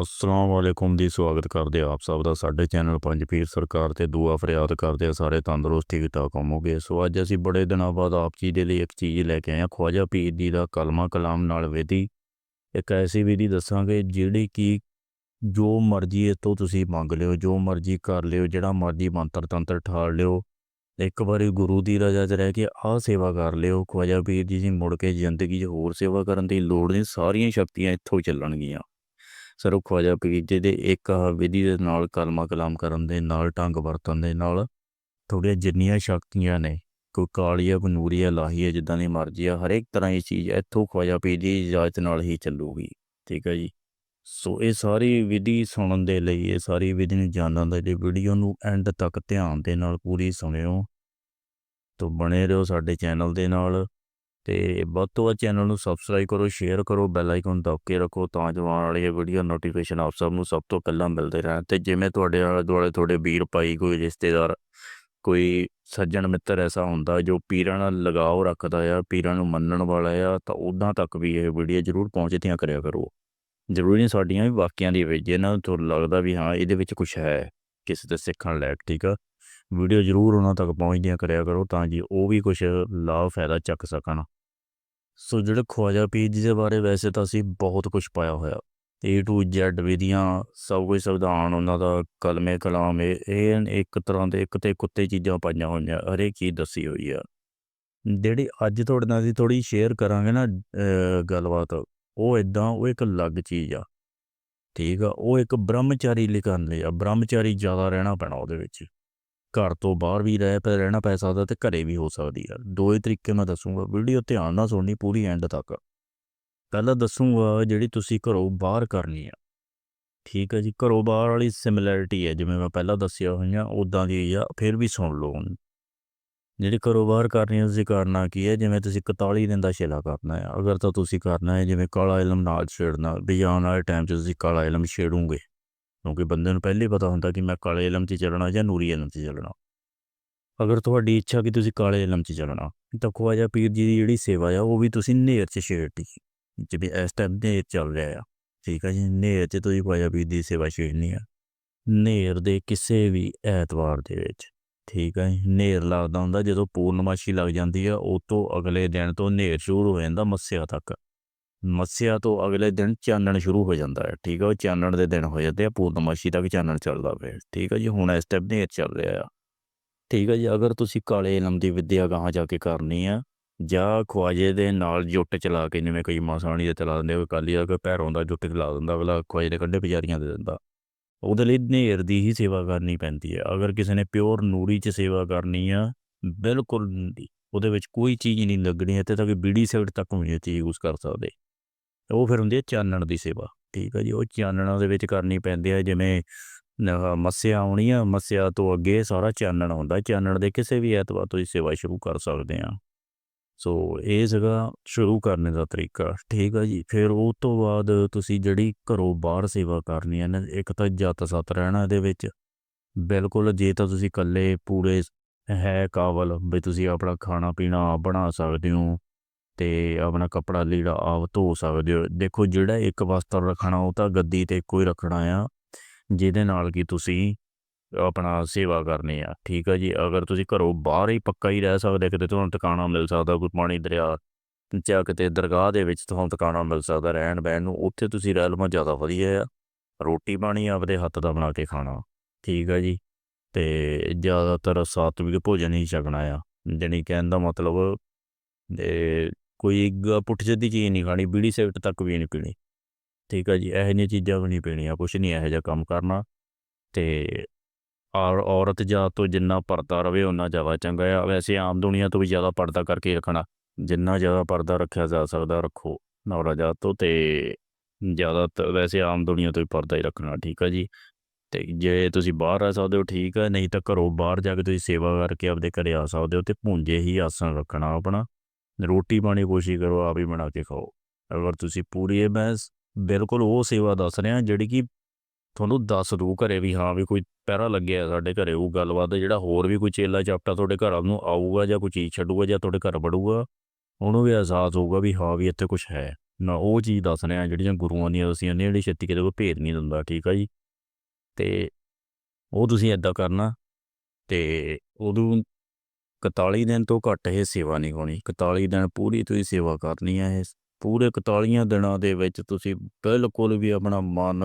ਅਸਲਾਮ ਵਾਲੇਕੁਮ ਜੀ, ਸਵਾਗਤ ਕਰਦੇ ਆਪ ਸਭ ਦਾ। ਸਾਡੇ ਚੈਨਲ ਪੰਜ ਪੀਰ ਸਰਕਾਰ ਤੇ ਦੁਆ ਫਰਿਆਦ ਕਰਦੇ ਆ ਸਾਰੇ ਤੰਦਰੁਸਤ ਠੀਕ ਠਾਕ ਹੋਵੋਗੇ। ਸੋ ਅੱਜ ਅਸੀਂ ਬੜੇ ਦਿਨਾਂ ਬਾਅਦ ਆਪ ਜੀ ਦੇ ਲਈ ਇੱਕ ਚੀਜ਼ ਲੈ ਕੇ ਆਏ ਹਾਂ। ਖਵਾਜਾ ਪੀਰ ਜੀ ਦਾ ਕਲਮਾ ਕਲਾਮ ਨਾਲ ਵਿਧੀ। ਇੱਕ ਐਸੀ ਵਿਧੀ ਦੱਸਾਂਗੇ ਜਿਹੜੀ ਕਿ ਜੋ ਮਰਜ਼ੀ ਇਹ ਤੋਂ ਤੁਸੀਂ ਮੰਗ ਲਿਓ, ਜੋ ਮਰਜ਼ੀ ਕਰ ਲਿਓ, ਜਿਹੜਾ ਮਰਜ਼ੀ ਮੰਤਰ ਤੰਤਰ ਠਾਲ ਲਿਓ। ਇੱਕ ਵਾਰੀ ਗੁਰੂ ਦੀ ਰਜ਼ਾ 'ਚ ਰਹਿ ਕੇ ਆਹ ਸੇਵਾ ਕਰ ਲਿਓ। ਖਵਾਜਾ ਪੀਰ ਜੀ ਜੀ ਮੁੜ ਕੇ ਜ਼ਿੰਦਗੀ 'ਚ ਹੋਰ ਸੇਵਾ ਕਰਨ ਦੀ ਲੋੜ ਨਹੀਂ। ਸਾਰੀਆਂ ਸ਼ਕਤੀਆਂ ਇੱਥੋਂ ਹੀ ਚੱਲਣਗੀਆਂ। ਸਰ ਉਹ ਖਵਾਜਾ ਪੀਰ ਦੇ ਇੱਕ ਆਹ ਵਿਧੀ ਦੇ ਨਾਲ ਕਲਮਾ ਕਲਾਮ ਕਰਨ ਦੇ ਨਾਲ, ਢੰਗ ਵਰਤਨ ਦੇ ਨਾਲ ਤੁਹਾਡੀਆਂ ਜਿੰਨੀਆਂ ਸ਼ਕਤੀਆਂ ਨੇ, ਕੋਈ ਕਾਲੀ ਆ ਕੋਈ ਆ ਲਾਹੀ ਆ ਜਿੱਦਾਂ ਦੀ ਮਰਜ਼ੀ ਆ, ਹਰੇਕ ਤਰ੍ਹਾਂ ਦੀ ਚੀਜ਼ ਇੱਥੋਂ ਖਵਾਜਾ ਪੀਰ ਦੀ ਇਜਾਜ਼ਤ ਨਾਲ ਹੀ ਚੱਲੂਗੀ, ਠੀਕ ਹੈ ਜੀ? ਸੋ ਇਹ ਸਾਰੀ ਵਿਧੀ ਸੁਣਨ ਦੇ ਲਈ, ਇਹ ਸਾਰੀ ਵਿਧੀ ਨੂੰ ਜਾਣਨ ਦੇ ਲਈ ਵੀਡੀਓ ਨੂੰ ਐਂਡ ਤੱਕ ਧਿਆਨ ਦੇ ਨਾਲ ਪੂਰੀ ਸੁਣਿਓ, ਤੋਂ ਬਣੇ ਰਹੋ ਸਾਡੇ ਚੈਨਲ ਦੇ ਨਾਲ। ਤੇ ਵੱਧ ਤੋਂ ਵੱਧ ਚੈਨਲ ਨੂੰ ਸਬਸਕ੍ਰਾਈਬ ਕਰੋ ਸ਼ੇਅਰ ਕਰੋ ਬੈਲ ਆਈਕਨ ਦਬ ਕੇ ਰੱਖੋ ਤਾਂ ਜੋ ਆਉਣ ਵਾਲੀ ਵੀਡੀਓ ਨੋਟੀਫਿਕੇਸ਼ਨ ਆਪ ਸਭ ਨੂੰ ਸਭ ਤੋਂ ਪਹਿਲਾਂ ਮਿਲਦੇ ਰਹਿਣ। ਤੇ ਜਿਵੇਂ ਤੁਹਾਡੇ ਆਲੇ ਦੁਆਲੇ ਤੁਹਾਡੇ ਵੀਰ ਭਾਈ, ਕੋਈ ਰਿਸ਼ਤੇਦਾਰ, ਕੋਈ ਸੱਜਣ ਮਿੱਤਰ ਐਸਾ ਹੁੰਦਾ ਜੋ ਪੀਰਾਂ ਨਾਲ ਲਗਾਓ ਰੱਖਦਾ ਆ, ਪੀਰਾਂ ਨੂੰ ਮੰਨਣ ਵਾਲਾ ਆ, ਤਾਂ ਉਦਾਂ ਤੱਕ ਵੀ ਇਹ ਵੀਡੀਓ ਜ਼ਰੂਰ ਪਹੁੰਚਦੀਆਂ ਕਰਿਆ ਕਰੋ। ਜ਼ਰੂਰੀ ਨਹੀਂ ਸਾਡੀਆਂ ਵੀ ਵਾਕਿਆਂ ਦੀ ਵਿੱਚ ਜਿਹਨਾਂ ਨੂੰ ਤੁਹਾਨੂੰ ਲੱਗਦਾ ਵੀ ਹਾਂ, ਇਹਦੇ ਵਿੱਚ ਕੁਝ ਹੈ, ਕਿਸੇ ਤੇ ਸਿੱਖਣ ਲਾਇਕ, ਠੀਕ ਆ? ਵੀਡੀਓ ਜ਼ਰੂਰ ਉਹਨਾਂ ਤੱਕ ਪਹੁੰਚਦੀਆਂ ਕਰਿਆ ਕਰੋ ਤਾਂ ਜੀ ਉਹ ਵੀ ਕੁਝ ਲਾਭ ਫਾਇਦਾ ਚੱਕ ਸਕਣ। ਸੋ ਜਿਹੜੇ ਖਵਾਜਾ ਪੀਰ ਜੀ ਦੇ ਬਾਰੇ ਵੈਸੇ ਤਾਂ ਅਸੀਂ ਬਹੁਤ ਕੁਝ ਪਾਇਆ ਹੋਇਆ। A to Z ਵਿਧੀਆਂ ਸਭ ਕੁਝ ਸੰਵਿਧਾਨ ਉਹਨਾਂ ਦਾ, ਕਲਮੇ ਕਲਾਮ, ਇਹ ਇੱਕ ਤਰ੍ਹਾਂ ਦੇ ਇੱਕ ਤੇ ਕੁੱਤੇ ਚੀਜ਼ਾਂ ਪਾਈਆਂ ਹੋਈਆਂ, ਹਰੇਕ ਚੀਜ਼ ਦੱਸੀ ਹੋਈ ਆ। ਜਿਹੜੀ ਅੱਜ ਤੁਹਾਡੇ ਨਾਲ ਦੀ ਥੋੜੀ ਸ਼ੇਅਰ ਕਰਾਂਗੇ ਨਾ ਗੱਲਬਾਤ, ਉਹ ਇਦਾਂ ਉਹ ਇੱਕ ਅਲੱਗ ਚੀਜ਼ ਆ। ਠੀਕ ਆ, ਉਹ ਇੱਕ ਬ੍ਰਹਮਚਾਰੀ ਲਿਖਣ ਲਈ ਆ, ਬ੍ਰਹਮਚਾਰੀ ਜ਼ਿਆਦਾ ਰਹਿਣਾ ਪੈਣਾ ਉਹਦੇ ਵਿੱਚ। ਘਰ ਤੋਂ ਬਾਹਰ ਵੀ ਰਹਿ ਪੈ, ਰਹਿਣਾ ਪੈ ਸਕਦਾ ਤੇ ਘਰੇ ਵੀ ਹੋ ਸਕਦੀ ਆ। ਦੋ ਤਰੀਕੇ ਮੈਂ ਦੱਸੂਗਾ। ਵੀਡੀਓ ਧਿਆਨ ਨਾਲ ਸੁਣਨੀ ਪੂਰੀ ਐਂਡ ਤੱਕ। ਪਹਿਲਾਂ ਦੱਸੂਗਾ ਜਿਹੜੀ ਤੁਸੀਂ ਘਰੋਂ ਬਾਹਰ ਕਰਨੀ ਆ। ਠੀਕ ਹੈ ਜੀ, ਘਰੋਂ ਬਾਹਰ ਵਾਲੀ ਸਿਮਿਲੈਰਿਟੀ ਹੈ, ਜਿਵੇਂ ਮੈਂ ਪਹਿਲਾਂ ਦੱਸਿਆ ਹੋਈਆਂ ਉਦਾਂ ਦੀ ਆ, ਫਿਰ ਵੀ ਸੁਣ ਲਓ ਜਿਹੜੀ ਘਰੋਂ ਬਾਹਰ ਕਰਨੀ ਆ, ਤੁਸੀਂ ਕਰਨਾ ਕੀ ਹੈ ਜਿਵੇਂ ਤੁਸੀਂ 41 ਦਿਨ ਦਾ ਸ਼ੇਲਾ ਕਰਨਾ ਹੈ ਅਗਰ ਤਾਂ ਤੁਸੀਂ ਕਰਨਾ ਹੈ, ਜਿਵੇਂ ਕਾਲਾ ਇਲਮ ਨਾਲ ਛੇੜਨਾ ਵੀ ਆਉਣ ਵਾਲੇ ਟਾਈਮ 'ਚ ਤੁਸੀਂ ਕਾਲਾ ਇਲਮ ਛੇੜੋਗੇ। ਕਿਉਂਕਿ ਬੰਦੇ ਨੂੰ ਪਹਿਲੇ ਪਤਾ ਹੁੰਦਾ ਕਿ ਮੈਂ ਕਾਲੇ ਇਲਮ 'ਚ ਚੱਲਣਾ ਜਾਂ ਨੂਰੀ ਇਲਮ 'ਚ ਚੱਲਣਾ। ਅਗਰ ਤੁਹਾਡੀ ਇੱਛਾ ਕਿ ਤੁਸੀਂ ਕਾਲੇ ਇਲਮ 'ਚ ਚੱਲਣਾ, ਤਾਂ ਖਵਾਜਾ ਪੀਰ ਜੀ ਦੀ ਜਿਹੜੀ ਸੇਵਾ ਆ, ਉਹ ਵੀ ਤੁਸੀਂ ਨੇਰ 'ਚ ਛੇੜਤੀ। ਜਿਵੇਂ ਇਸ ਟਾਈਮ ਨੇਰ ਚੱਲ ਰਿਹਾ ਆ, ਠੀਕ ਹੈ ਜੀ, ਨੇਰ 'ਚ ਤੁਸੀਂ ਖਵਾਜਾ ਪੀਰ ਦੀ ਸੇਵਾ ਛੇੜਨੀ ਆ। ਨੇਰ ਦੇ ਕਿਸੇ ਵੀ ਐਤਵਾਰ ਦੇ ਵਿੱਚ, ਠੀਕ ਹੈ ਜੀ। ਨੇਰ ਲੱਗਦਾ ਹੁੰਦਾ ਜਦੋਂ ਪੂਰਨਮਾਸ਼ੀ ਲੱਗ ਜਾਂਦੀ ਆ, ਉਹ ਤੋਂ ਅਗਲੇ ਦਿਨ ਤੋਂ ਨੇਰ ਸ਼ੁਰੂ ਹੋ ਜਾਂਦਾ ਮੱਸਿਆ ਤੱਕ। ਮੱਸਿਆ ਤੋਂ ਅਗਲੇ ਦਿਨ ਚਾਨਣ ਸ਼ੁਰੂ ਹੋ ਜਾਂਦਾ ਹੈ, ਠੀਕ ਹੈ ਉਹ ਚਾਨਣ ਦੇ ਦਿਨ ਹੋ ਜਾਂਦੇ ਆ, ਪੂਰਨਮਾਸ਼ੀ ਤੱਕ ਚਾਨਣ ਚੱਲਦਾ ਫਿਰ ਠੀਕ ਹੈ ਜੀ, ਹੁਣ ਇਸ ਟਾਈਮ ਨੇਰ ਚੱਲ ਰਿਹਾ ਆ। ਠੀਕ ਹੈ ਜੀ, ਅਗਰ ਤੁਸੀਂ ਕਾਲੇ ਇਲਮ ਦੀ ਵਿੱਦਿਆ ਗਾਹਾਂ ਜਾ ਕੇ ਕਰਨੀ ਆ, ਜਾਂ ਖਵਾਜੇ ਦੇ ਨਾਲ ਜੁੱਟ ਚਲਾ ਕੇ, ਜਿਵੇਂ ਕਈ ਮਾਸਾਣੀ ਦੇ ਚਲਾ ਦਿੰਦੇ ਕੋਈ ਕਾਲੀ ਦਾ ਕੋਈ ਪੈਰੋਂ ਦਾ ਜੁੱਟ ਚਲਾ ਦਿੰਦਾ, ਅਗਲਾ ਖਵਾਜੇ ਦੇ ਕੰਢੇ ਪੁਜਾਰੀਆਂ ਦੇ ਦਿੰਦਾ, ਉਹਦੇ ਲਈ ਨੇਰ ਦੀ ਹੀ ਸੇਵਾ ਕਰਨੀ ਪੈਂਦੀ ਹੈ। ਅਗਰ ਕਿਸੇ ਨੇ ਪਿਓਰ ਨੂਰੀ 'ਚ ਸੇਵਾ ਕਰਨੀ ਆ, ਬਿਲਕੁਲ ਨਹੀਂ, ਉਹਦੇ ਵਿੱਚ ਕੋਈ ਚੀਜ਼ ਨਹੀਂ ਲੱਗਣੀ, ਇੱਥੇ ਤੱਕ ਬੀੜੀ ਸਿਗਰਟ ਤੱਕ ਵੀ ਨਹੀਂ ਚੀਜ਼ ਯੂਜ਼ ਕਰ ਸਕਦੇ। ਉਹ ਫਿਰ ਹੁੰਦੀ ਹੈ ਚਾਨਣ ਦੀ ਸੇਵਾ। ਠੀਕ ਹੈ ਜੀ, ਉਹ ਚਾਨਣਾ ਦੇ ਵਿੱਚ ਕਰਨੀ ਪੈਂਦੀ ਹੈ, ਜਿਵੇਂ ਮੱਸਿਆ ਆਉਣੀ ਆ, ਮੱਸਿਆ ਤੋਂ ਅੱਗੇ ਸਾਰਾ ਚਾਨਣ ਹੁੰਦਾ। ਚਾਨਣ ਦੇ ਕਿਸੇ ਵੀ ਐਤਵਾਰ ਤੋਂ ਹੀ ਸੇਵਾ ਸ਼ੁਰੂ ਕਰ ਸਕਦੇ ਆ ਸੋ ਇਹ ਸੀਗਾ ਸ਼ੁਰੂ ਕਰਨ ਦਾ ਤਰੀਕਾ। ਠੀਕ ਆ ਜੀ, ਫਿਰ ਉਹ ਤੋਂ ਬਾਅਦ ਤੁਸੀਂ ਜਿਹੜੀ ਘਰੋਂ ਬਾਹਰ ਸੇਵਾ ਕਰਨੀ ਹੈ ਨਾ, ਇੱਕ ਤਾਂ ਜੱਤ ਸੱਤ ਰਹਿਣਾ ਇਹਦੇ ਵਿੱਚ। ਬਿਲਕੁਲ, ਜੇ ਤਾਂ ਤੁਸੀਂ ਇਕੱਲੇ ਪੂਰੇ ਹੈ ਕਾਬਲ ਵੀ ਤੁਸੀਂ ਆਪਣਾ ਖਾਣਾ ਪੀਣਾ ਬਣਾ ਸਕਦੇ ਹੋ। ਤੇ ਆਪਣਾ ਕੱਪੜਾ ਲੀੜਾ ਆਪ ਧੋ ਸਕਦੇ ਹੋ। ਦੇਖੋ, ਜਿਹੜਾ ਇੱਕ ਵਸਤਰ ਰੱਖਣਾ, ਉਹ ਤਾਂ ਗੱਦੀ ਤੇ ਇੱਕੋ ਹੀ ਰੱਖਣਾ ਆ, ਜਿਹਦੇ ਨਾਲ ਕਿ ਤੁਸੀਂ ਆਪਣਾ ਸੇਵਾ ਕਰਨੀ ਆ। ਠੀਕ ਆ ਜੀ? ਅਗਰ ਤੁਸੀਂ ਘਰੋਂ ਬਾਹਰ ਹੀ ਪੱਕਾ ਹੀ ਰਹਿ ਸਕਦੇ, ਕਿਤੇ ਤੁਹਾਨੂੰ ਟਿਕਾਣਾ ਮਿਲ ਸਕਦਾ, ਕੋਈ ਪਾਣੀ ਦਰਿਆ ਜਾਂ ਕਿਤੇ ਦਰਗਾਹ ਦੇ ਵਿੱਚ ਤੁਹਾਨੂੰ ਟਿਕਾਣਾ ਮਿਲ ਸਕਦਾ ਰਹਿਣ ਬਹਿਣ ਨੂੰ, ਉੱਥੇ ਤੁਸੀਂ ਰਹਿ ਲਵਾਂ, ਜ਼ਿਆਦਾ ਵਧੀਆ ਆ। ਰੋਟੀ ਪਾਣੀ ਆਪਦੇ ਹੱਥ ਦਾ ਬਣਾ ਕੇ ਖਾਣਾ। ਠੀਕ ਆ ਜੀ? ਤੇ ਜ਼ਿਆਦਾਤਰ ਸਾਤਵਿਕ ਭੋਜਨ ਹੀ ਛਕਣਾ ਆ। ਜਾਣੀ ਕਹਿਣ ਦਾ ਮਤਲਬ, ਤੇ ਕੋਈ ਪੁੱਠ ਸਿੱਧੀ ਚੀਜ਼ ਨਹੀਂ ਖਾਣੀ, ਬੀੜੀ ਸਿਗਰਟ ਤੱਕ ਵੀ ਨਹੀਂ ਪੀਣੀ। ਠੀਕ ਆ ਜੀ, ਇਹੋ ਜਿਹੀਆਂ ਚੀਜ਼ਾਂ ਵੀ ਨਹੀਂ ਪੀਣੀਆਂ, ਕੁਛ ਨਹੀਂ ਇਹੋ ਜਿਹਾ ਕੰਮ ਕਰਨਾ। ਤੇ ਔਰ, ਔਰਤ ਜਾਂ ਤੋਂ ਜਿੰਨਾ ਪਰਦਾ ਰਵੇ ਉਨਾ ਜ਼ਿਆਦਾ ਚੰਗਾ ਆ। ਵੈਸੇ ਆਮ ਦੁਨੀਆ ਤੋਂ ਵੀ ਜ਼ਿਆਦਾ ਪਰਦਾ ਕਰਕੇ ਰੱਖਣਾ। ਜਿੰਨਾ ਜ਼ਿਆਦਾ ਪਰਦਾ ਰੱਖਿਆ ਜਾ ਸਕਦਾ, ਰੱਖੋ ਨੌਰਾ ਜਾਤ ਤੋਂ ਤੇ ਜ਼ਿਆਦਾਤਰ ਵੈਸੇ ਆਮ ਦੁਨੀਆ ਤੋਂ ਹੀ ਪਰਦਾ ਹੀ ਰੱਖਣਾ, ਠੀਕ ਆ ਜੀ। ਤੇ ਜੇ ਤੁਸੀਂ ਬਾਹਰ ਆ ਸਕਦੇ ਹੋ, ਠੀਕ ਆ, ਨਹੀਂ ਤਾਂ ਘਰੋਂ ਬਾਹਰ ਜਾ ਕੇ ਤੁਸੀਂ ਸੇਵਾ ਕਰਕੇ ਆਪਦੇ ਘਰੇ ਆ ਸਕਦੇ ਹੋ ਤੇ ਭੁੰਜੇ ਹੀ ਆਸਣ ਰੱਖਣਾ ਆਪਣਾ। ਰੋਟੀ ਪਾਣੀ ਕੋਸ਼ਿਸ਼ ਕਰੋ ਆਪ ਹੀ ਬਣਾ ਕੇ ਖਾਓ ਅਗਰ ਤੁਸੀਂ ਪੂਰੀ ਇਹ ਮੈਂ ਬਿਲਕੁਲ ਉਹ ਸੇਵਾ ਦੱਸ ਰਿਹਾ ਜਿਹੜੀ ਕਿ ਤੁਹਾਨੂੰ ਦੱਸ ਦੂ ਘਰੇ ਵੀ ਹਾਂ ਵੀ ਕੋਈ ਪਹਿਰਾ ਲੱਗਿਆ ਸਾਡੇ ਘਰੇ ਉਹ ਗੱਲਬਾਤ ਜਿਹੜਾ ਹੋਰ ਵੀ ਕੋਈ ਚੇਲਾ ਚਾਪਟਾ ਤੁਹਾਡੇ ਘਰ ਨੂੰ ਆਊਗਾ ਜਾਂ ਕੋਈ ਚੀਜ਼ ਛੱਡੂਗਾ ਜਾਂ ਤੁਹਾਡੇ ਘਰ ਵੜੂਗਾ ਉਹਨੂੰ ਵੀ ਅਹਿਸਾਸ ਹੋਊਗਾ ਵੀ ਹਾਂ ਵੀ ਇੱਥੇ ਕੁਝ ਹੈ ਨਾ ਉਹ ਚੀਜ਼ ਦੱਸ ਰਿਹਾ ਜਿਹੜੀਆਂ ਗੁਰੂਆਂ ਦੀਆਂ ਦਸੀਆਂ ਨੇ ਜਿਹੜੀ ਛੇਤੀ ਕਿਤੇ ਕੋਈ ਭੇਦ ਨਹੀਂ ਦਿੰਦਾ ਠੀਕ ਆ ਜੀ ਤੇ ਉਹ ਤੁਸੀਂ ਐਦਾਂ ਕਰਨਾ ਤੇ ਉਦੋਂ 41 ਦਿਨ ਤੋਂ ਘੱਟ ਇਹ ਸੇਵਾ ਨਹੀਂ ਹੋਣੀ। 41 ਦਿਨ ਪੂਰੀ ਤੁਸੀਂ ਸੇਵਾ ਕਰਨੀ ਹੈ। ਇਹ ਪੂਰੇ 41 ਦਿਨਾਂ ਦੇ ਵਿੱਚ ਤੁਸੀਂ ਬਿਲਕੁਲ ਵੀ ਆਪਣਾ ਮਨ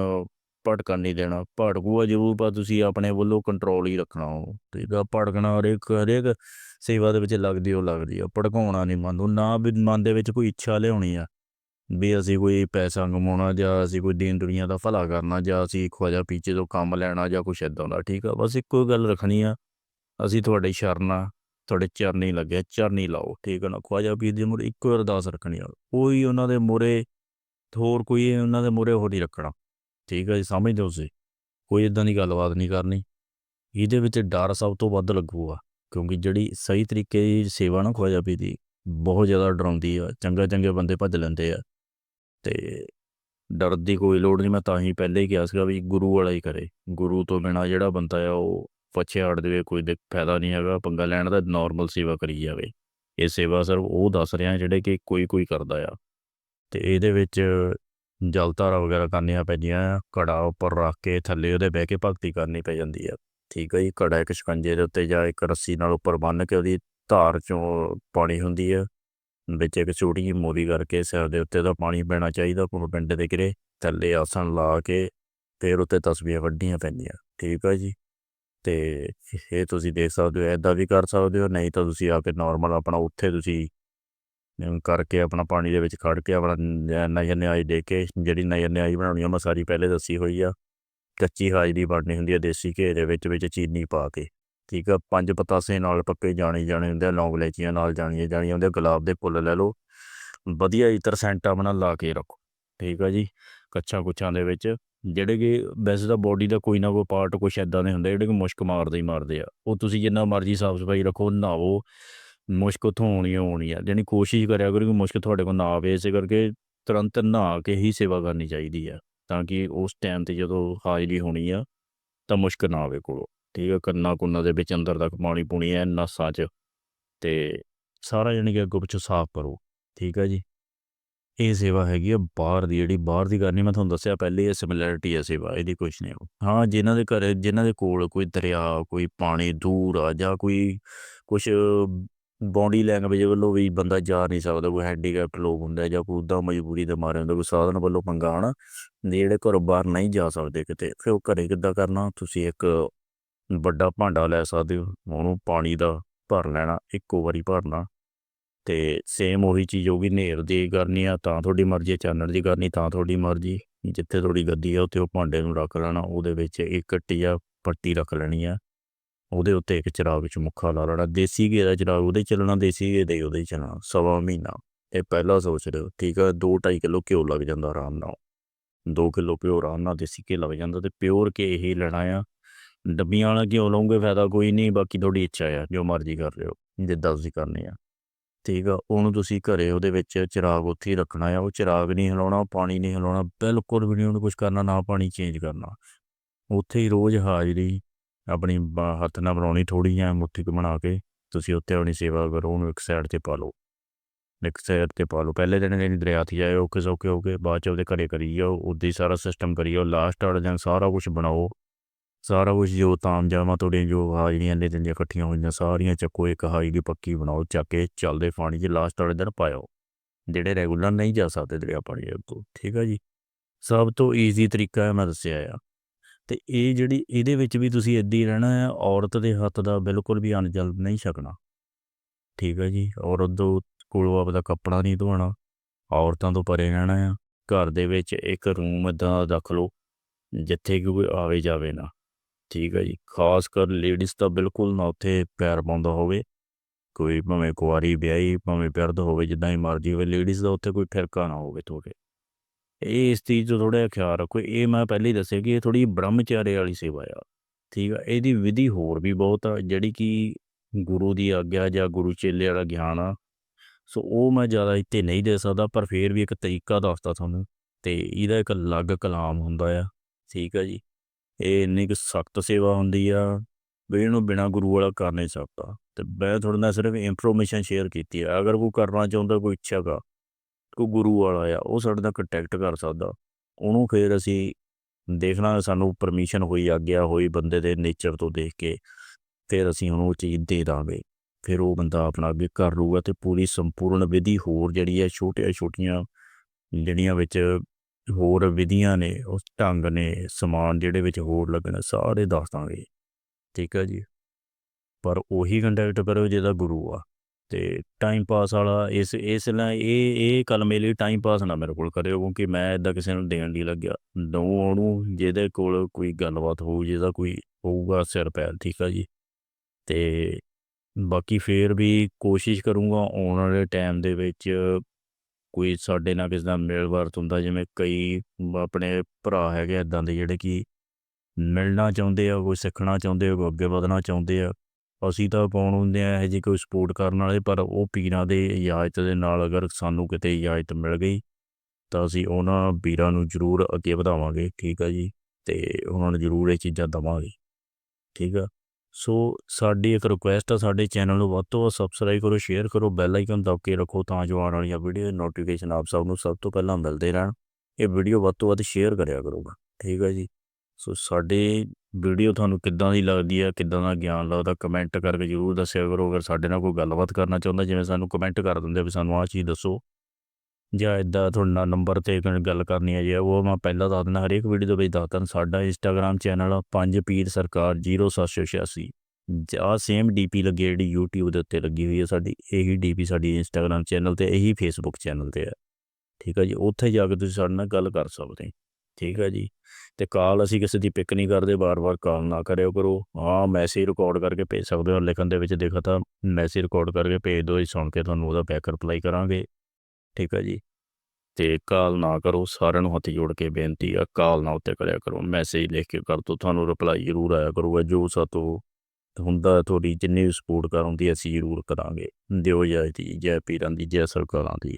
ਭਟਕਣ ਨਹੀਂ ਦੇਣਾ। ਭਟਕੂਆ ਜ਼ਰੂਰ, ਪਰ ਤੁਸੀਂ ਆਪਣੇ ਵੱਲੋਂ ਕੰਟਰੋਲ ਹੀ ਰੱਖਣਾ ਉਹ। ਠੀਕ ਆ ਭਟਕਣਾ ਹਰੇਕ ਹਰੇਕ ਸੇਵਾ ਦੇ ਵਿੱਚ ਲੱਗਦੀ ਉਹ ਲੱਗਦੀ ਆ। ਭੜਕਾਉਣਾ ਨਹੀਂ ਮਨ ਨੂੰ, ਨਾ ਵੀ ਮਨ ਦੇ ਵਿੱਚ ਕੋਈ ਇੱਛਾ ਲਿਆਉਣੀ ਆ। ਵੀ ਅਸੀਂ ਕੋਈ ਪੈਸਾ ਕਮਾਉਣਾ ਜਾਂ ਅਸੀਂ ਕੋਈ ਦੀਨ ਦੁਨੀਆ ਦਾ ਭਲਾ ਕਰਨਾ ਜਾਂ ਅਸੀਂ ਖਵਾਜਾ ਪੀਚੇ ਤੋਂ ਕੰਮ ਲੈਣਾ ਜਾਂ ਕੁਛ ਇਦਾਂ ਦਾ। ਠੀਕ ਆ, ਬਸ ਇੱਕੋ ਹੀ ਗੱਲ ਰੱਖਣੀ ਆ। ਅਸੀਂ ਤੁਹਾਡੇ ਸ਼ਰਨਾ ਤੁਹਾਡੇ ਚਰਨੀ ਲੱਗੇ ਚਰਨੀ ਲਾਓ, ਠੀਕ ਹੈ ਨਾ? ਖਵਾਜਾ ਪੀਰ ਦੇ ਮੁਰੇ ਇੱਕੋ ਅਰਦਾਸ ਰੱਖਣੀ ਆ। ਕੋਈ ਉਹਨਾਂ ਦੇ ਮੂਹਰੇ, ਹੋਰ ਕੋਈ ਉਹਨਾਂ ਦੇ ਮੂਹਰੇ ਹੋਰ ਨਹੀਂ ਰੱਖਣਾ, ਠੀਕ ਹੈ ਜੀ? ਸਮਝਦੇ ਹੋ ਤੁਸੀਂ? ਕੋਈ ਇਦਾਂ ਦੀ ਗੱਲਬਾਤ ਨਹੀਂ ਕਰਨੀ। ਇਹਦੇ ਵਿੱਚ ਡਰ ਸਭ ਤੋਂ ਵੱਧ ਲੱਗੂਗਾ ਕਿਉਂਕਿ ਜਿਹੜੀ ਸਹੀ ਤਰੀਕੇ ਦੀ ਸੇਵਾ ਨਾ ਖਵਾਜਾ ਪੀਰ ਦੀ, ਬਹੁਤ ਜ਼ਿਆਦਾ ਡਰਾਉਂਦੀ ਆ, ਚੰਗੇ ਚੰਗੇ ਬੰਦੇ ਭੱਜ ਲੈਂਦੇ ਆ। ਤੇ ਡਰ ਦੀ ਕੋਈ ਲੋੜ ਨਹੀਂ, ਮੈਂ ਤਾਂ ਹੀ ਪਹਿਲੇ ਹੀ ਕਿਹਾ ਸੀਗਾ ਵੀ ਗੁਰੂ ਵਾਲਾ ਹੀ ਕਰੇ। ਗੁਰੂ ਤੋਂ ਬਿਨਾ ਜਿਹੜਾ ਬੰਦਾ ਆ, ਉਹ ਪੱਛੇ ਹਟ ਦੇਵੇ ਕੋਈ ਦੇ ਫਾਇਦਾ ਨਹੀਂ ਹੈਗਾ, ਪੰਗਾ ਲੈਣ ਦਾ ਨਾਰਮਲ ਸੇਵਾ ਕਰੀ ਜਾਵੇ। ਇਹ ਸੇਵਾ ਸਿਰਫ ਉਹ ਦੱਸ ਰਿਹਾ ਜਿਹੜੇ ਕਿ ਕੋਈ ਕੋਈ ਕਰਦਾ ਆ। ਤੇ ਇਹਦੇ ਵਿੱਚ ਜਲ ਧਾਰਾ ਵਗੈਰਾ ਕਰਨੀਆਂ ਪੈਂਦੀਆਂ ਆ ਘੜਾ ਉੱਪਰ ਰੱਖ ਕੇ ਥੱਲੇ ਉਹਦੇ ਬਹਿ ਕੇ ਭਗਤੀ ਕਰਨੀ ਪੈ ਜਾਂਦੀ ਆ। ਠੀਕ ਹੈ ਜੀ ਘੜਾ ਇੱਕ ਸ਼ਿਕੰਜੇ ਦੇ ਉੱਤੇ ਜਾਂ ਇੱਕ ਰੱਸੀ ਨਾਲ ਉੱਪਰ ਬੰਨ੍ਹ ਕੇ ਉਹਦੀ ਧਾਰ ਚੋਂ ਪਾਣੀ ਹੁੰਦੀ ਆ। ਵਿੱਚ ਇੱਕ ਛੋਟੀ ਜਿਹੀ ਮੋਰੀ ਕਰਕੇ ਸਿਰ ਦੇ ਉੱਤੇ ਦਾ ਪਾਣੀ ਪੈਣਾ ਚਾਹੀਦਾ ਪੂਰੇ ਪਿੰਡ ਦੇ ਕਿਰੇ ਥੱਲੇ ਆਸਣ ਲਾ ਕੇ ਫਿਰ ਉੱਤੇ ਤਸਬੀਹਾਂ ਵੱਡੀਆਂ ਪੈਂਦੀਆਂ। ਠੀਕ ਆ ਜੀ। ਤੇ ਇਹ ਤੁਸੀਂ ਦੇਖ ਸਕਦੇ ਹੋ ਐਦਾਂ ਵੀ ਕਰ ਸਕਦੇ ਹੋ, ਨਹੀਂ ਤਾਂ ਤੁਸੀਂ ਆ ਕੇ ਨਾਰਮਲ ਆਪਣਾ ਉੱਥੇ ਤੁਸੀਂ ਕਰਕੇ ਆਪਣਾ ਪਾਣੀ ਦੇ ਵਿੱਚ ਖੜ ਕੇ ਆਪਣਾ ਨਜ਼ਰ ਨਿਆਜ਼ ਦੇ ਕੇ ਜਿਹੜੀ ਨਜ਼ਰ ਨਿਆਈ ਬਣਾਉਣੀ ਆ, ਮੈਂ ਸਾਰੀ ਪਹਿਲੇ ਦੱਸੀ ਹੋਈ ਆ। ਕੱਚੀ ਹਾਜ਼ਰੀ ਬਣਨੀ ਹੁੰਦੀ ਆ ਦੇਸੀ ਘੇ ਦੇ ਵਿੱਚ ਵਿੱਚ ਚੀਨੀ ਪਾ ਕੇ, ਠੀਕ ਆ? ਪੰਜ ਪਤਾਸੇ ਨਾਲ ਪੱਕੇ ਜਾਣੇ ਜਾਣੇ ਹੁੰਦੇ ਆ, ਲੌਂਗ ਲੈਚੀਆਂ ਨਾਲ ਜਾਣੀਆਂ ਜਾਣੀਆਂ ਹੁੰਦੀਆਂ, ਗੁਲਾਬ ਦੇ ਫੁੱਲ ਲੈ ਲਓ। ਵਧੀਆ ਇਤਰ ਸੈਂਟ ਆਪਣਾ ਲਾ ਕੇ ਰੱਖੋ, ਠੀਕ ਆ ਜੀ? ਕੱਚਾ ਕੁੱਚਾਂ ਦੇ ਵਿੱਚ। ਜਿਹੜੇ ਕਿ ਵੈਸੇ ਤਾਂ ਬੋਡੀ ਦਾ ਕੋਈ ਨਾ ਕੋਈ ਪਾਰਟ ਕੁਛ ਐਦਾਂ ਦੇ ਹੁੰਦੇ ਜਿਹੜੇ ਕਿ ਮੁਸ਼ਕ ਮਾਰਦੇ ਹੀ ਮਾਰਦੇ ਆ। ਉਹ ਤੁਸੀਂ ਜਿੰਨਾ ਮਰਜ਼ੀ ਸਾਫ਼ ਸਫ਼ਾਈ ਰੱਖੋ ਨਹਾਵੋ ਮੁਸ਼ਕ ਉੱਥੋਂ ਆਉਣੀ ਓ ਆਉਣੀ ਆ। ਜਾਣੀ ਕੋਸ਼ਿਸ਼ ਕਰਿਆ ਕਰੋ ਕਿ ਮੁਸ਼ਕ ਤੁਹਾਡੇ ਕੋਲ ਨਾ ਆਵੇ, ਇਸੇ ਕਰਕੇ ਤੁਰੰਤ ਨਹਾ ਕੇ ਹੀ ਸੇਵਾ ਕਰਨੀ ਚਾਹੀਦੀ ਆ, ਤਾਂ ਕਿ ਉਸ ਟਾਈਮ ਤੇ ਜਦੋਂ ਹਾਜ਼ਰੀ ਹੋਣੀ ਆ, ਤਾਂ ਮੁਸ਼ਕ ਨਾ ਆਵੇ ਕੋਲੋਂ। ਠੀਕ ਆ, ਕੰਨਾਂ ਕੁੰਨਾਂ ਦੇ ਵਿੱਚ ਅੰਦਰ ਤੱਕ ਪਾਣੀ ਪੂਣੀ ਐ, ਨਸਾਂ 'ਚ। ਤੇ ਸਾਰਾ ਜਾਣੀ ਕਿ ਅੱਗੋਂ ਪਿੱਛੋਂ ਸਾਫ਼ ਕਰੋ। ਠੀਕ ਆ ਜੀ? ਇਹ ਸੇਵਾ ਹੈਗੀ ਆ ਬਾਹਰ ਦੀ, ਜਿਹੜੀ ਬਾਹਰ ਦੀ ਕਰਨੀ, ਮੈਂ ਤੁਹਾਨੂੰ ਦੱਸਿਆ ਪਹਿਲੇ ਇਹ ਸਿਮਿਲੈਰਿਟੀ ਹੈ ਸੇਵਾ, ਇਹਦੀ ਕੁਛ ਨਹੀਂ ਹਾਂ, ਜਿਨ੍ਹਾਂ ਦੇ ਘਰ, ਜਿਨ੍ਹਾਂ ਦੇ ਕੋਲ ਕੋਈ ਦਰਿਆ, ਕੋਈ ਪਾਣੀ ਦੂਰ ਆ, ਜਾਂ ਕੋਈ ਕੁਛ ਬੌਡੀ ਲੈਂਗੁਏਜ ਵੱਲੋਂ ਵੀ ਬੰਦਾ ਜਾ ਨਹੀਂ ਸਕਦਾ, ਕੋਈ ਹੈਂਡੀਕੈਪ ਲੋਕ ਹੁੰਦਾ, ਜਾਂ ਕੋਈ ਉੱਦਾਂ ਮਜਬੂਰੀ ਦੇ ਮਾਰੇ ਹੁੰਦਾ, ਕੋਈ ਸਾਧਨ ਵੱਲੋਂ ਪੰਗਾ ਹਨਾ ਜਿਹੜੇ ਘਰੋਂ ਬਾਹਰ ਨਹੀਂ ਜਾ ਸਕਦੇ ਕਿਤੇ, ਫਿਰ ਉਹ ਘਰੇ ਕਿੱਦਾਂ ਕਰਨਾ? ਤੁਸੀਂ ਇੱਕ ਵੱਡਾ ਭਾਂਡਾ ਲੈ ਸਕਦੇ ਹੋ, ਉਹਨੂੰ ਪਾਣੀ ਦਾ ਭਰ ਲੈਣਾ, ਇੱਕੋ ਵਾਰੀ ਭਰਨਾ। ਤੇ ਸੇਮ ਉਹੀ ਚੀਜ਼ ਹੋਗੀ ਨੇਰ ਦੀ ਕਰਨੀ ਆ ਤਾਂ ਤੁਹਾਡੀ ਮਰਜ਼ੀ ਹੈ, ਚਾਨਣ ਦੀ ਕਰਨੀ ਤਾਂ ਤੁਹਾਡੀ ਮਰਜ਼ੀ। ਜਿੱਥੇ ਤੁਹਾਡੀ ਗੱਦੀ ਆ ਉੱਥੇ ਉਹ ਭਾਂਡੇ ਨੂੰ ਰੱਖ ਲੈਣਾ ਉਹਦੇ ਵਿੱਚ ਇੱਕ ਟੀਆ ਪੱਟੀ ਰੱਖ ਲੈਣੀ ਆ। ਉਹਦੇ ਉੱਤੇ ਇੱਕ ਚਿਰਾਗ ਵਿੱਚ ਮੁੱਖਾ ਲਾ ਲੈਣਾ ਦੇਸੀ ਘੇ ਦਾ ਚਿਰਾਗ ਉਹਦੇ ਚੱਲਣਾ ਦੇਸੀ ਘੀ ਦੇ ਉਹਦੇ ਚੱਲਣਾ ਸਵਾ ਮਹੀਨਾ। ਇਹ ਪਹਿਲਾਂ ਸੋਚ ਰਹੇ ਹੋ ਠੀਕ ਆ? 2.5 ਕਿਲੋ ਘਿਓ ਲੱਗ ਜਾਂਦਾ ਆਰਾਮ ਨਾਲ। 2 ਕਿਲੋ ਪਿਓਰ ਆਰਾਮ ਨਾਲ ਦੇਸੀ ਘੀ ਲੱਗ ਜਾਂਦਾ ਤੇ ਪਿਓਰ ਘੇ ਹੀ ਲੈਣਾ ਆ। ਡੱਬੀਆਂ ਵਾਲਾ ਘਿਓ ਲਓਗੇ ਫਾਇਦਾ ਕੋਈ ਨਹੀਂ ਬਾਕੀ ਤੁਹਾਡੀ ਇੱਛਾ ਆ ਜੋ ਮਰਜ਼ੀ ਕਰ ਰਹੇ ਹੋ ਜਿੱਦਾਂ ਤੁਸੀਂ ਕਰਨੀ ਆ। ਠੀਕ ਆ, ਉਹਨੂੰ ਤੁਸੀਂ ਘਰੇ ਉਹਦੇ ਵਿੱਚ ਚਿਰਾਗ ਉੱਥੇ ਹੀ ਰੱਖਣਾ ਆ, ਉਹ ਚਿਰਾਗ ਨਹੀਂ ਹਿਲਾਉਣਾ ਪਾਣੀ ਨਹੀਂ ਹਿਲਾਉਣਾ, ਬਿਲਕੁਲ ਵੀ ਨਹੀਂ ਉਹਨੂੰ ਕੁਝ ਕਰਨਾ, ਨਾ ਪਾਣੀ ਚੇਂਜ ਕਰਨਾ। ਉੱਥੇ ਹੀ ਰੋਜ਼ ਹਾਜ਼ਰੀ, ਆਪਣੀ ਬ- ਹੱਥ ਨਾਲ ਬਣਾਉਣੀ ਥੋੜੀ ਜਿਹੀ ਮੁੱਠੀ ਕੁ ਬਣਾ ਕੇ, ਤੁਸੀਂ ਉੱਤੇ ਆਪਣੀ ਸੇਵਾ ਕਰੋ, ਉਹਨੂੰ ਇੱਕ ਸਾਈਡ ਤੇ ਪਾ ਲਓ। ਇੱਕ ਸਾਈਡ ਤੇ ਪਾ ਲਓ, ਪਹਿਲੇ ਦਿਨ ਜਿਹੜੀ ਦਰਿਆ ਤੇ ਜਾਏ ਓਕੇ ਸੌਕੇ ਹੋ ਕੇ ਬਾਅਦ ਚ ਉਹਦੇ ਘਰੇ ਕਰੀ ਜਾਓ, ਉੱਦਾਂ ਸਾਰਾ ਸਿਸਟਮ ਕਰੀ ਜਾਓ ਲਾਸਟ ਵਾਲਾ ਦਿਨ ਸਾਰਾ ਕੁਝ ਬਣਾਓ। ਸਾਰਾ ਕੁਝ ਜੋ ਤਾਮ ਜਾਮਾ ਤੁਹਾਡੀਆਂ ਜੋ ਹਾਜ਼ਰੀਆਂ ਨੇ ਦਿੰਦੀਆਂ ਇਕੱਠੀਆਂ ਹੋਈਆਂ ਸਾਰੀਆਂ ਚੱਕੋ, ਇੱਕ ਹਾਜ਼ਰੀ ਪੱਕੀ ਬਣਾਓ, ਚੱਕ ਕੇ ਚੱਲਦੇ ਪਾਣੀ 'ਚ ਲਾਸਟ ਵਾਲੇ ਦਿਨ ਪਾਇਓ। ਜਿਹੜੇ ਰੈਗੂਲਰ ਨਹੀਂ ਜਾ ਸਕਦੇ ਦਰਿਆ ਪਾਣੀ ਦੇ ਠੀਕ ਆ ਜੀ? ਸਭ ਤੋਂ ਈਜ਼ੀ ਤਰੀਕਾ ਮੈਂ ਦੱਸਿਆ ਆ। ਤੇ ਇਹ ਜਿਹੜੀ, ਇਹਦੇ ਵਿੱਚ ਵੀ ਤੁਸੀਂ ਇੱਦਾਂ ਹੀ ਰਹਿਣਾ ਹੈ ਔਰਤ ਦੇ ਹੱਥ ਦਾ ਬਿਲਕੁਲ ਵੀ ਅਨਜਲ ਨਹੀਂ ਛਕਣਾ। ਠੀਕ ਹੈ ਜੀ? ਔਰਤ ਦੋ ਕੋਲੋਂ ਆਪਦਾ ਕੱਪੜਾ ਨਹੀਂ ਧੋਣਾ, ਔਰਤਾਂ ਤੋਂ ਪਰੇ ਰਹਿਣਾ ਆ। ਘਰ ਦੇ ਵਿੱਚ ਇੱਕ ਰੂਮ ਦਾ ਰੱਖ ਲਓ, ਜਿੱਥੇ ਕਿ ਕੋਈ ਆਵੇ ਜਾਵੇ ਨਾ। ਠੀਕ ਹੈ ਜੀ। ਖਾਸ ਕਰ ਲੇਡੀਜ਼ ਤਾਂ ਬਿਲਕੁਲ ਨਾ ਉੱਥੇ ਪੈਰ ਪਾਉਂਦਾ ਹੋਵੇ। ਕੋਈ ਭਾਵੇਂ ਕੁਆਰੀ ਵਿਆਹੀ, ਭਾਵੇਂ ਪਿਰਦ ਹੋਵੇ, ਜਿੱਦਾਂ ਹੀ ਮਰਜ਼ੀ ਹੋਵੇ ਲੇਡੀਜ਼ ਦਾ ਉੱਥੇ ਕੋਈ ਫਿਰਕਾ ਨਾ ਹੋਵੇ ਤੁਹਾਡੇ। ਇਹ ਇਸ ਚੀਜ਼ ਤੋਂ ਥੋੜਾ ਜਿਹਾ ਖਿਆਲ ਰੱਖੋ। ਇਹ ਮੈਂ ਪਹਿਲੇ ਹੀ ਦੱਸਿਆ ਕਿ ਇਹ ਥੋੜੀ ਬ੍ਰਹਮਚਾਰੇ ਵਾਲੀ ਸੇਵਾ ਆ। ਠੀਕ ਆ, ਇਹਦੀ ਵਿਧੀ ਹੋਰ ਵੀ ਬਹੁਤ ਆ, ਜਿਹੜੀ ਕਿ ਗੁਰੂ ਦੀ ਆਗਿਆ ਜਾਂ ਗੁਰੂ ਚੇਲੇ ਵਾਲਾ ਗਿਆਨ ਆ। ਸੋ ਉਹ ਮੈਂ ਜ਼ਿਆਦਾ ਇੱਥੇ ਨਹੀਂ ਦੇ ਸਕਦਾ, ਪਰ ਫੇਰ ਵੀ ਇੱਕ ਤਰੀਕਾ ਦੱਸਦਾ ਤੁਹਾਨੂੰ। ਤੇ ਇਹਦਾ ਇੱਕ ਅਲੱਗ ਕਲਾਮ ਹੁੰਦਾ ਆ। ਠੀਕ ਆ ਜੀ। ਇਹ ਇੰਨੀ ਕੁ ਸਖਤ ਸੇਵਾ ਹੁੰਦੀ ਆ, ਵੀ ਇਹਨੂੰ ਬਿਨਾ ਗੁਰੂ ਵਾਲਾ ਕਰ ਨਹੀਂ ਸਕਦਾ। ਤੇ ਮੈਂ ਤੁਹਾਡੇ ਨਾਲ ਸਿਰਫ ਇਨਫੋਰਮੇਸ਼ਨ ਸ਼ੇਅਰ ਕੀਤੀ ਆ। ਅਗਰ ਕੋਈ ਕਰਨਾ ਚਾਹੁੰਦਾ, ਕੋਈ ਇੱਛਾ ਗਾ, ਕੋਈ ਗੁਰੂ ਵਾਲਾ ਆ, ਉਹ ਸਾਡੇ ਨਾਲ ਕੰਟੈਕਟ ਕਰ ਸਕਦਾ। ਉਹਨੂੰ ਫਿਰ ਅਸੀਂ ਦੇਖਣਾ ਸਾਨੂੰ ਪਰਮਿਸ਼ਨ ਹੋਈ ਆਗਿਆ, ਹੋਈ ਬੰਦੇ ਦੇ ਨੇਚਰ ਤੋਂ ਦੇਖ ਕੇ। ਫਿਰ ਅਸੀਂ ਉਹਨੂੰ ਉਹ ਚੀਜ਼ ਦੇ ਦਾਂਗੇ। ਫਿਰ ਉਹ ਬੰਦਾ ਆਪਣਾ ਅੱਗੇ ਕਰ ਲੂਗਾ ਤੇ ਪੂਰੀ ਸੰਪੂਰਨ ਵਿਧੀ ਹੋਰ ਜਿਹੜੀ ਹੈ ਛੋਟੀਆਂ ਛੋਟੀਆਂ ਜਿਹੜੀਆਂ ਵਿੱਚ ਹੋਰ ਵਿਧੀਆਂ ਨੇ, ਉਸ ਢੰਗ ਨੇ ਸਮਾਨ ਜਿਹੜੇ ਵਿੱਚ ਹੋਰ ਲੱਗਣਾ, ਸਾਰੇ ਦੱਸ ਦਾਂਗੇ। ਠੀਕ ਹੈ ਜੀ? ਪਰ ਉਹੀ ਕੰਟੈਕਟ ਕਰੋ ਜਿਹਦਾ ਗੁਰੂ ਆ। ਤੇ ਟਾਈਮ ਪਾਸ ਵਾਲਾ ਇਸ ਇਸ ਲਈ ਇਹ ਇਹ ਕਲਮੇ ਲਈ ਟਾਈਮ ਪਾਸ ਨਾ ਮੇਰੇ ਕੋਲ ਕਰਿਓ, ਕਿਉਂਕਿ ਮੈਂ ਇਦਾਂ ਕਿਸੇ ਨੂੰ ਦੇਣ ਨਹੀਂ ਲੱਗਿਆ। ਦੋ ਉਹਨੂੰ, ਜਿਹਦੇ ਕੋਲ ਕੋਈ ਗੱਲਬਾਤ ਹੋਊ, ਜਿਹਦਾ ਕੋਈ ਹੋਊਗਾ ਸਿਰ ਪੈਰ, ਠੀਕ ਆ ਜੀ? ਤੇ ਬਾਕੀ ਫੇਰ ਵੀ ਕੋਸ਼ਿਸ਼ ਕਰੂੰਗਾ ਆਉਣ ਵਾਲੇ ਟਾਈਮ ਦੇ ਵਿੱਚ ਕੋਈ ਸਾਡੇ ਨਾਲ ਕਿਸੇ ਦਾ ਮੇਲ ਵਰਤ ਹੁੰਦਾ, ਜਿਵੇਂ ਕਈ ਆਪਣੇ ਭਰਾ ਹੈਗੇ ਇਦਾਂ ਦੇ ਜਿਹੜੇ ਕਿ ਮਿਲਣਾ ਚਾਹੁੰਦੇ ਆ, ਕੋਈ ਸਿੱਖਣਾ ਚਾਹੁੰਦੇ ਆ, ਕੋਈ ਅੱਗੇ ਵਧਣਾ ਚਾਹੁੰਦੇ ਆ, ਅਸੀਂ ਤਾਂ ਪਾਉਣ ਹੁੰਦੇ ਆ ਇਹ ਜੀ ਕੋਈ ਸਪੋਰਟ ਕਰਨ ਵਾਲੇ, ਪਰ ਉਹ ਪੀਰਾਂ ਦੇ ਇਜਾਜ਼ਤ ਦੇ ਨਾਲ ਅਗਰ ਸਾਨੂੰ ਕਿਤੇ ਇਜਾਜ਼ਤ ਮਿਲ ਗਈ, ਤਾਂ ਅਸੀਂ ਉਹਨਾਂ ਵੀਰਾਂ ਨੂੰ ਜ਼ਰੂਰ ਅੱਗੇ ਵਧਾਵਾਂਗੇ, ਠੀਕ ਆ ਜੀ? ਤੇ ਉਹਨਾਂ ਨੂੰ ਜ਼ਰੂਰ ਇਹ ਚੀਜ਼ਾਂ ਦਵਾਂਗੇ, ਠੀਕ ਆ? ਸੋ ਸਾਡੀ ਇੱਕ ਰਿਕੁਐਸਟ ਆ, ਸਾਡੇ ਚੈਨਲ ਨੂੰ ਵੱਧ ਤੋਂ ਵੱਧ ਸਬਸਕ੍ਰਾਈਬ ਕਰੋ ਸ਼ੇਅਰ ਕਰੋ ਬੈਲ ਆਈਕਨ ਦਬ ਕੇ ਰੱਖੋ ਤਾਂ ਜੋ ਆਉਣ ਵਾਲੀਆਂ ਵੀਡੀਓ ਦੇ ਨੋਟੀਫਿਕੇਸ਼ਨ ਆਪ ਸਭ ਨੂੰ ਸਭ ਤੋਂ ਪਹਿਲਾਂ ਮਿਲਦੇ ਰਹਿਣ। ਇਹ ਵੀਡੀਓ ਵੱਧ ਤੋਂ ਵੱਧ ਸ਼ੇਅਰ ਕਰਿਆ ਕਰੋਗਾ ਠੀਕ ਹੈ ਜੀ? ਸੋ ਸਾਡੇ ਵੀਡੀਓ ਤੁਹਾਨੂੰ ਕਿੱਦਾਂ ਦੀ ਲੱਗਦੀ ਹੈ ਕਿੱਦਾਂ ਦਾ ਗਿਆਨ ਲੱਗਦਾ ਕਮੈਂਟ ਕਰਕੇ ਜਰੂਰ ਦੱਸਿਆ ਕਰੋ। ਅਗਰ ਸਾਡੇ ਨਾਲ ਕੋਈ ਗੱਲਬਾਤ ਕਰਨਾ ਚਾਹੁੰਦਾ, ਜਿਵੇਂ ਸਾਨੂੰ ਕਮੈਂਟ ਕਰ ਦਿੰਦੇ ਵੀ ਸਾਨੂੰ ਆਹ ਚੀਜ਼ ਦੱਸੋ। ਜਾਂ ਇਦਾਂ ਤੁਹਾਡੇ ਨਾਲ ਨੰਬਰ ਤੇ ਕੋਈ ਗੱਲ ਕਰਨੀ ਹੈ ਜੇ, ਉਹ ਮੈਂ ਪਹਿਲਾਂ ਦੱਸ ਦਿੰਦਾ, ਹਰੇਕ ਵੀਡੀਓ ਦੇ ਵਿੱਚ ਦੱਸਦਾ ਸਾਡਾ ਇੰਸਟਾਗ੍ਰam ਚੈਨਲ ਆ, ਪੰਜ ਪੀਰ ਸਰਕਾਰ 0786 ਆ ਸੇਮ ਡੀਪੀ ਲੱਗੀ ਹੈ ਜਿਹੜੀ YouTube ਦੇ ਉੱਤੇ ਲੱਗੀ ਹੋਈ ਹੈ ਸਾਡੀ, ਇਹੀ ਡੀਪੀ ਸਾਡੀ ਇੰਸਟਾਗ੍ਰam ਚੈਨਲ ਤੇ, ਇਹੀ ਫੇਸਬੁੱਕ ਚੈਨਲ ਤੇ ਹੈ ਠੀਕ ਹੈ ਜੀ, ਉੱਥੇ ਜਾ ਕੇ ਤੁਸੀਂ ਸਾਡੇ ਨਾਲ ਗੱਲ ਕਰ ਸਕਦੇ ਠੀਕ ਹੈ ਜੀ, ਤੇ ਕਾਲ ਅਸੀਂ ਕਿਸੇ ਦੀ ਪਿਕ ਨਹੀਂ ਕਰਦੇ ਬਾਰ-ਬਾਰ ਕਾਲ ਨਾ ਕਰਿਓ ਕਰੋ। ਹਾਂ ਮੈਸੇਜ ਰਿਕਾਰਡ ਕਰਕੇ ਭੇਜ ਸਕਦੇ ਹੋ, ਲਿਖਣ ਦੇ ਵਿੱਚ ਦੇਖਾ ਤਾਂ ਮੈਸੇਜ ਰਿਕਾਰਡ ਕਰਕੇ ਭੇਜ ਦਿਓ ਜੀ ਸੁਣ ਕੇ ਤੁਹਾਨੂੰ ਉਹਦਾ ਬੈਕ ਰਿਪਲਾਈ ਕਰਾਂਗੇ। ਠੀਕ ਹੈ ਜੀ। ਤੇ ਕਾਲ ਨਾ ਕਰੋ, ਸਾਰਿਆਂ ਨੂੰ ਹੱਥ ਜੋੜ ਕੇ ਬੇਨਤੀ ਆ, ਕਾਲ ਨਾ ਉੱਤੇ ਕਰਿਆ ਕਰੋ ਮੈਸੇਜ ਲਿਖ ਕੇ ਕਰ ਦੋ, ਤੁਹਾਨੂੰ ਰਿਪਲਾਈ ਜ਼ਰੂਰ ਆਇਆ ਕਰੂਗਾ, ਜੋ ਸਾਤੋਂ ਹੁੰਦਾ ਤੁਹਾਡੀ ਜਿੰਨੀ ਵੀ ਸਪੋਰਟ ਕਰ ਹੁੰਦੀ ਅਸੀਂ ਜ਼ਰੂਰ ਕਰਾਂਗੇ। ਦਿਓ ਜੈ ਦੀ ਜੈ ਪੀਰਾਂ ਦੀ, ਜੈ ਸਰਕਾਰਾਂ ਦੀ।